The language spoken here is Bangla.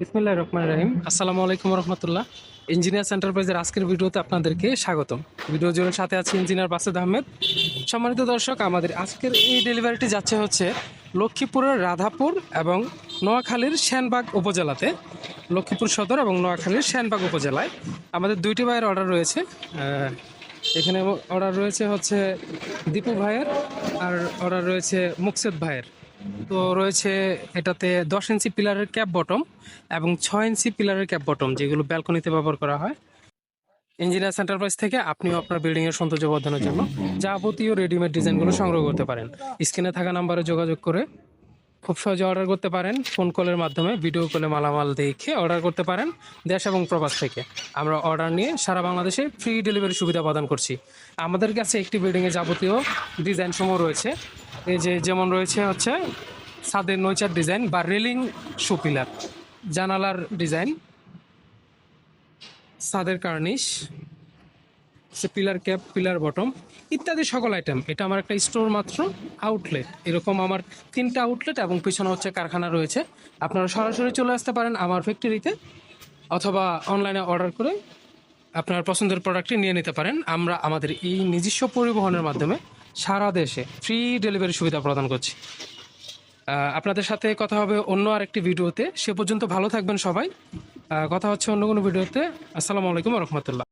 বিসমিল্লাহ রহমান রহিম। আসসালামু আলাইকুম রহমতুল্লাহ। ইঞ্জিনিয়ার এন্টারপ্রাইজের আজকের ভিডিওতে আপনাদেরকে স্বাগতম। ভিডিও জুড়ে সাথে আছে ইঞ্জিনিয়ার বাসেদ আহমেদ। সম্মানিত দর্শক, আমাদের আজকের এই ডেলিভারিটি যাচ্ছে হচ্ছে লক্ষ্মীপুরের রাধাপুর এবং নোয়াখালীর শ্যানবাগ উপজেলাতে। লক্ষ্মীপুর সদর এবং নোয়াখালীর শ্যানবাগ উপজেলায়। আমাদের দুইটি ভাইয়ের অর্ডার রয়েছে। এখানে অর্ডার রয়েছে হচ্ছে দীপু ভাইয়ের আর অর্ডার রয়েছে মুকসেদ ভাইয়ের। তো রয়েছে এটাতে দশ ইঞ্চি পিলারের ক্যাপ বটম এবং ছয় ইঞ্চি পিলারের ক্যাপ বটম, যেগুলো ব্যালকনিতে ব্যবহার করা হয়। ইঞ্জিনিয়ার সেন্টারপ্রাইজ থেকে আপনিও আপনার বিল্ডিংয়ের সৌন্দর্য বর্ধনের জন্য যাবতীয় রেডিমেড ডিজাইনগুলো সংগ্রহ করতে পারেন। স্ক্রিনে থাকা নাম্বারে যোগাযোগ করে খুব সহজে অর্ডার করতে পারেন। ফোন কলের মাধ্যমে ভিডিও কলে মালামাল দেখে অর্ডার করতে পারেন দেশ এবং প্রবাস থেকে। আমরা অর্ডার নিয়ে সারা বাংলাদেশে ফ্রি ডেলিভারি সুবিধা প্রদান করছি। আমাদের কাছে একটি বিল্ডিংয়ে যাবতীয় ডিজাইন সমূহ রয়েছে। এই যে যেমন রয়েছে হচ্ছে ছাদের নৈচার ডিজাইন বা রেলিং সুপিলার জানালার ডিজাইন ছাদের কার্নিশ সে পিলার ক্যাপ পিলার বটম ইত্যাদি সকল আইটেম এটা আমার একটা স্টোর মাত্র আউটলেট এরকম আমার তিনটা আউটলেট এবং পিছনে হচ্ছে কারখানা রয়েছে। আপনারা সরাসরি চলে আসতে পারেন আমার ফ্যাক্টরিতে অথবা অনলাইনে অর্ডার করে আপনার পছন্দের প্রোডাক্টটি নিয়ে নিতে পারেন। আমরা আমাদের এই নিজস্ব পরিবহনের মাধ্যমে সারা দেশে ফ্রি ডেলিভারি সুবিধা প্রদান করছি। আপনাদের সাথে কথা হবে অন্য আরেকটি ভিডিওতে। সে পর্যন্ত ভালো থাকবেন সবাই। কথা হচ্ছে অন্য কোনো ভিডিওতে। আসসালামু আলাইকুম রহমতুল্লাহ।